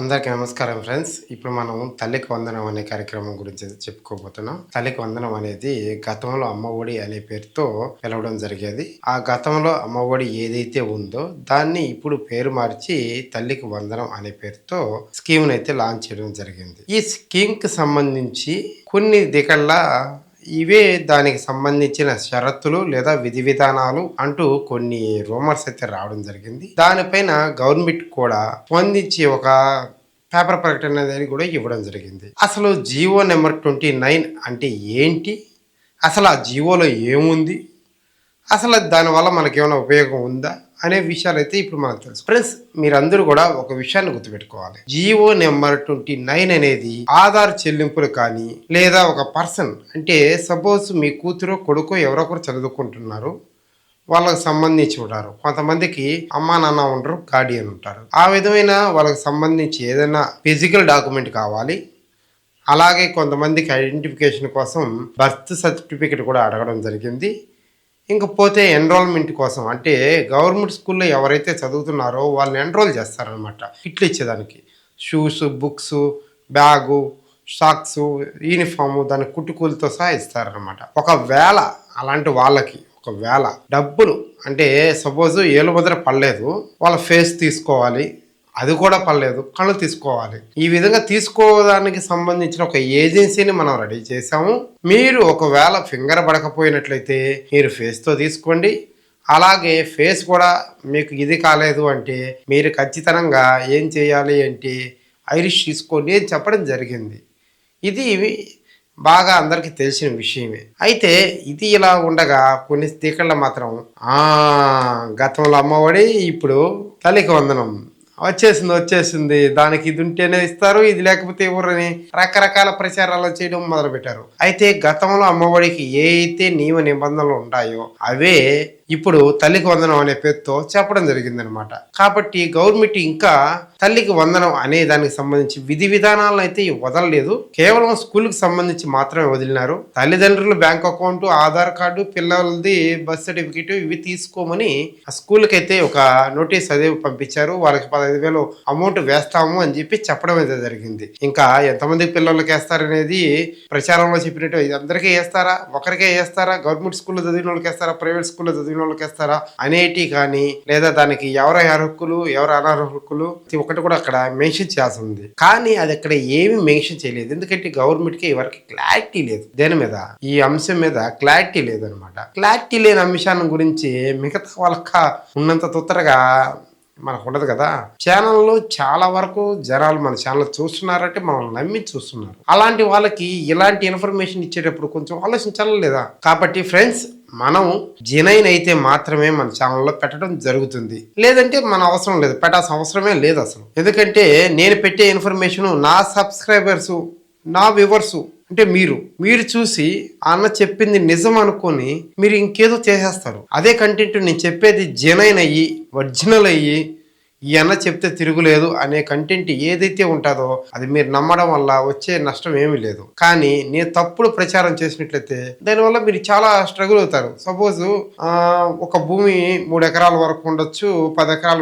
అందరికీ నమస్కారం ఫ్రెండ్స్. ఇప్పుడు మనం తల్లికి వందనం అనే కార్యక్రమం గురించి చెప్పుకోబోతున్నాం. తల్లికి వందనం అనేది గతంలో అమ్మఒడి అనే పేరుతో పిలవడం జరిగేది. ఆ గతంలో అమ్మఒడి ఏదైతే ఉందో దాన్ని ఇప్పుడు పేరు మార్చి తల్లికి వందనం అనే పేరుతో స్కీమ్ అయితే లాంచ్ చేయడం జరిగింది. ఈ స్కీమ్కి సంబంధించి కొన్ని దికల్లా ఇవే దానికి సంబంధించిన షరతులు లేదా విధి విధానాలు అంటూ కొన్ని రూమర్స్ అయితే రావడం జరిగింది. దానిపైన గవర్నమెంట్ కూడా స్పందించి ఒక పేపర్ ప్రకటన అనేది కూడా ఇవ్వడం జరిగింది. అసలు జియో నెంబర్ ట్వంటీ నైన్ అంటే ఏంటి? అసలు ఆ జియోలో ఏముంది? అసలు దానివల్ల మనకేమైనా ఉపయోగం ఉందా? అనే విషయాలు అయితే ఇప్పుడు మనకు తెలుసు. ఫ్రెండ్స్ మీరందరూ కూడా ఒక విషయాన్ని గుర్తుపెట్టుకోవాలి. జియో నెంబర్ ట్వంటీ నైన్ అనేది ఆధార్ చెల్లింపులు కానీ లేదా ఒక పర్సన్ అంటే సపోజ్ మీ కూతురు కొడుకు ఎవరో ఒకరు చదువుకుంటున్నారు వాళ్ళకి సంబంధించి ఉంటారు. కొంతమందికి అమ్మా నాన్న ఉంటారు గార్డియన్ ఉంటారు. ఆ విధమైన వాళ్ళకి సంబంధించి ఏదైనా ఫిజికల్ డాక్యుమెంట్ కావాలి. అలాగే కొంతమందికి ఐడెంటిఫికేషన్ కోసం బర్త్ సర్టిఫికేట్ కూడా అడగడం జరిగింది. ఇంకపోతే ఎన్రోల్మెంట్ కోసం. అంటే గవర్నమెంట్ స్కూల్లో ఎవరైతే చదువుతున్నారో వాళ్ళని ఎన్రోల్ చేస్తారనమాట కిట్లు ఇచ్చేదానికి. Shoes books bag socks uniform దాని కుట్టుకూలతో సహా ఇస్తారనమాట ఒకవేళ అలాంటి వాళ్ళకి ఒకవేళ డబ్బులు అంటే సపోజ్ ఏలుముద్ర పడలేదు వాళ్ళ ఫేస్ తీసుకోవాలి అది కూడా పర్లేదు. కళ్ళు తీసుకోవాలి. ఈ విధంగా తీసుకోవడానికి సంబంధించిన ఒక ఏజెన్సీని మనం రెడీ చేసాము మీరు ఒకవేళ ఫింగర్ పడకపోయినట్లయితే మీరు ఫేస్తో తీసుకోండి. అలాగే ఫేస్ కూడా మీకు ఇది కాలేదు అంటే మీరు ఖచ్చితంగా ఏం చేయాలి అంటే ఐరిష్ తీసుకోండి అని చెప్పడం జరిగింది. ఇది బాగా అందరికీ తెలిసిన విషయమే. అయితే ఇది ఇలా ఉండగా కొన్ని స్పీకర్లు మాత్రం గతంలో అమ్మఒడి ఇప్పుడు తల్లికి వందనం. వచ్చేసింది వచ్చేసింది. దానికి ఇది ఉంటేనే ఇస్తారు ఇది లేకపోతే ఇవ్వరని రకరకాల ప్రచారాలు చేయడం మొదలుపెట్టారు. అయితే గతంలో అమ్మఒడికి ఏ అయితే నియమ నిబంధనలు ఉంటాయో అవే ఇప్పుడు తల్లికి వందనం అనే పేరుతో చెప్పడం జరిగిందనమాట కాబట్టి గవర్నమెంట్ ఇంకా తల్లికి వందనం అనే దానికి సంబంధించి విధి విధానాలను అయితే వదలలేదు. కేవలం స్కూల్కి సంబంధించి మాత్రమే వదిలినారు. తల్లిదండ్రులు బ్యాంక్ అకౌంట్ ఆధార్ కార్డు పిల్లలది బర్త్ సర్టిఫికేట్ ఇవి తీసుకోమని ఆ స్కూల్కి అయితే ఒక నోటీస్ అదే పంపించారు. వాళ్ళకి పదహైదు వేలు అమౌంట్ వేస్తాము అని చెప్పి చెప్పడం అయితే జరిగింది. ఇంకా ఎంతమంది పిల్లలకి వేస్తారనేది ప్రచారంలో చెప్పినట్టు అందరికీ వేస్తారా? ఒకరికే వేస్తారా? గవర్నమెంట్ స్కూల్లో చదివిన వాళ్ళకి వేస్తారా? ప్రైవేట్ స్కూల్లో చదివిన వాళ్ళకి ఇస్తారా అనేటి కానీ లేదా దానికి ఎవరు అర్హులు ఎవరు అనర్హులు ఒకటి కూడా అక్కడ మెన్షన్ చేయాల్సి ఉంది కానీ అది అక్కడ ఏమి మెన్షన్ చేయలేదు. ఎందుకంటే గవర్నమెంట్కి ఎవరికి క్లారిటీ లేదు. దేని మీద? ఈ అంశం మీద క్లారిటీ లేదనమాట. క్లారిటీ లేని అంశాన్ని గురించి మిగతా వాళ్ళక ఉన్నంత తొందరగా మనకు ఉండదు కదా. ఛానల్లో చాలా వరకు జనాలు మన ఛానల్ చూస్తున్నారంటే మనం నమ్మి చూస్తున్నారు. అలాంటి వాళ్ళకి ఇలాంటి ఇన్ఫర్మేషన్ ఇచ్చేటప్పుడు కొంచెం ఆలోచించాలి లేదా? కాబట్టి ఫ్రెండ్స్ మనం జెనైన్ అయితే మాత్రమే మన ఛానల్లో పెట్టడం జరుగుతుంది. లేదంటే మన అవసరం లేదు. పెట్టాల్సిన అవసరమే లేదు అసలు. ఎందుకంటే నేను పెట్టే ఇన్ఫర్మేషన్ నా సబ్స్క్రైబర్స్ నా వ్యూవర్సు అంటే మీరు మీరు చూసి అన్న చెప్పింది నిజం అనుకొని మీరు ఇంకేదో చేసేస్తారు. అదే కంటెంట్ నేను చెప్పేది జెనైన్ అయ్యి ఒరిజినల్ అయ్యి ఈ అన్న చెప్తే తిరుగులేదు అనే కంటెంట్ ఏదైతే ఉంటుందో అది మీరు నమ్మడం వల్ల వచ్చే నష్టం ఏమీ లేదు. కానీ నేను తప్పుడు ప్రచారం చేసినట్లయితే దానివల్ల మీరు చాలా స్ట్రగుల్ అవుతారు. సపోజ్ ఒక భూమి మూడు ఎకరాల వరకు ఉండొచ్చు పది ఎకరాల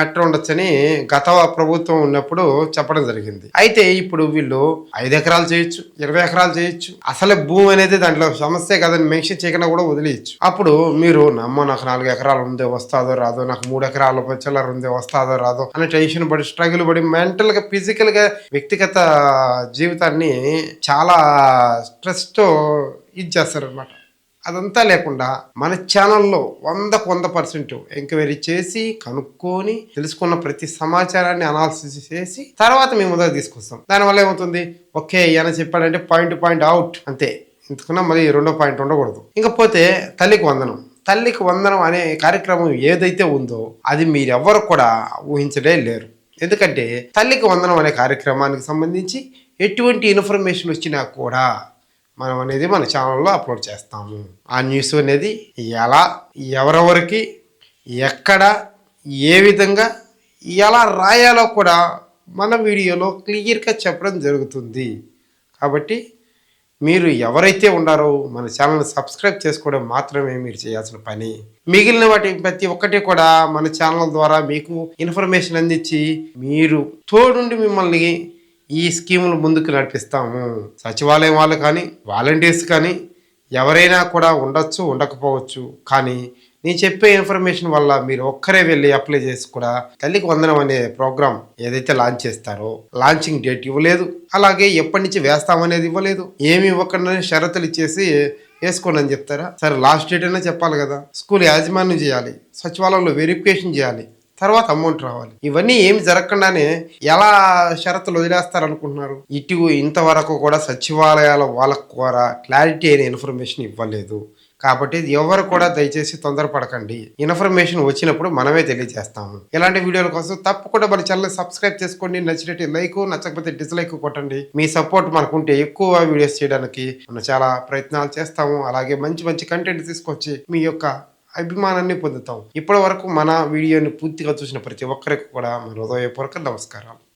మెట్ర ఉండొచ్చు అని గత ప్రభుత్వం ఉన్నప్పుడు చెప్పడం జరిగింది. అయితే ఇప్పుడు వీళ్ళు ఐదు ఎకరాలు చేయొచ్చు ఇరవై ఎకరాలు చేయొచ్చు. అసలే భూమి అనేది దాంట్లో సమస్య కదని మెన్షన్ చేయకుండా కూడా వదిలేయచ్చు. అప్పుడు మీరు నమ్మ నాకు నాలుగు ఎకరాలు ఉందే వస్తాదో రాదో నాకు మూడు ఎకరాల చిల్లర ఉందే వస్తాదో రాదో. అనే టెన్షన్ పడి స్ట్రగుల్ పడి మెంటల్గా ఫిజికల్గా వ్యక్తిగత జీవితాన్ని చాలా స్ట్రెస్తో ఇది చేస్తారనమాట అదంతా లేకుండా మన ఛానల్లో వందకు వంద పర్సెంట్ ఎంక్వైరీ చేసి కనుక్కొని తెలుసుకున్న ప్రతి సమాచారాన్ని అనాలిసిస్ చేసి తర్వాత మేము ముందర తీసుకొస్తాం. దానివల్ల ఏమవుతుంది? ఓకే ఈయన చెప్పాడంటే పాయింట్ పాయింట్ అవుట్ అంతే. ఇంతకున్నా మళ్ళీ రెండో పాయింట్ ఉండకూడదు. ఇంకపోతే తల్లికి వందనం. తల్లికి వందనం అనే కార్యక్రమం ఏదైతే ఉందో అది మీరెవ్వరు కూడా ఊహించడే లేరు. ఎందుకంటే తల్లికి వందనం అనే కార్యక్రమానికి సంబంధించి ఎటువంటి ఇన్ఫర్మేషన్ వచ్చినా కూడా మనం అనేది మన ఛానల్లో అప్లోడ్ చేస్తాము. ఆ న్యూస్ అనేది ఎలా ఎవరెవరికి ఎక్కడ ఏ విధంగా ఎలా రాయాలో కూడా మన వీడియోలో క్లియర్గా చెప్పడం జరుగుతుంది. కాబట్టి మీరు ఎవరైతే ఉన్నారో మన ఛానల్ని సబ్స్క్రైబ్ చేసుకోవడం మాత్రమే మీరు చేయాల్సిన పని. మిగిలిన వాటి ప్రతి ఒక్కటి కూడా మన ఛానల్ ద్వారా మీకు ఇన్ఫర్మేషన్ అందించి మీరు తోడుండి మిమ్మల్ని ఈ స్కీములు ముందుకు నడిపిస్తాము. సచివాలయం వాళ్ళు కానీ వాలంటీర్స్ కానీ ఎవరైనా కూడా ఉండొచ్చు ఉండకపోవచ్చు. కానీ నేను చెప్పే ఇన్ఫర్మేషన్ వల్ల మీరు ఒక్కరే వెళ్ళి అప్లై చేసి కూడా తల్లికి వందనం అనే ప్రోగ్రామ్ ఏదైతే లాంచ్ చేస్తారో లాంచింగ్ డేట్ ఇవ్వలేదు. అలాగే ఎప్పటి నుంచి వేస్తామనేది ఇవ్వలేదు. ఏమి ఇవ్వకుండా షరతులు ఇచ్చేసి వేసుకోండి అని చెప్తారా? సరే లాస్ట్ డేట్ అయినా చెప్పాలి కదా. స్కూల్ యాజమాన్యం చేయాలి. సచివాలయంలో వెరిఫికేషన్ చేయాలి. తర్వాత అమౌంట్ రావాలి. ఇవన్నీ ఏమి జరగకుండానే ఎలా షరతులు వదిలేస్తారు అనుకుంటున్నారు ఇటు ఇంతవరకు కూడా సచివాలయాల వాళ్ళకు కూడా క్లారిటీ అయిన ఇన్ఫర్మేషన్ ఇవ్వలేదు. కాబట్టి ఎవరు కూడా దయచేసి తొందరపడకండి. ఇన్ఫర్మేషన్ వచ్చినప్పుడు మనమే తెలియజేస్తాము. ఇలాంటి వీడియోల కోసం తప్పకుండా మన ఛానల్ సబ్స్క్రైబ్ చేసుకోండి. నచ్చినట్టు లైక్ నచ్చకపోతే డిస్లైక్ కొట్టండి. మీ సపోర్ట్ మనకుంటే ఎక్కువ వీడియోస్ చేయడానికి మనం చాలా ప్రయత్నాలు చేస్తాము. అలాగే మంచి మంచి కంటెంట్ తీసుకొచ్చి మీ యొక్క అభిమానాన్ని పొందుతాం. ఇప్పటి వరకు మన వీడియోని పూర్తిగా చూసిన ప్రతి ఒక్కరికి కూడా మన హృదయపూర్వక నమస్కారాలు.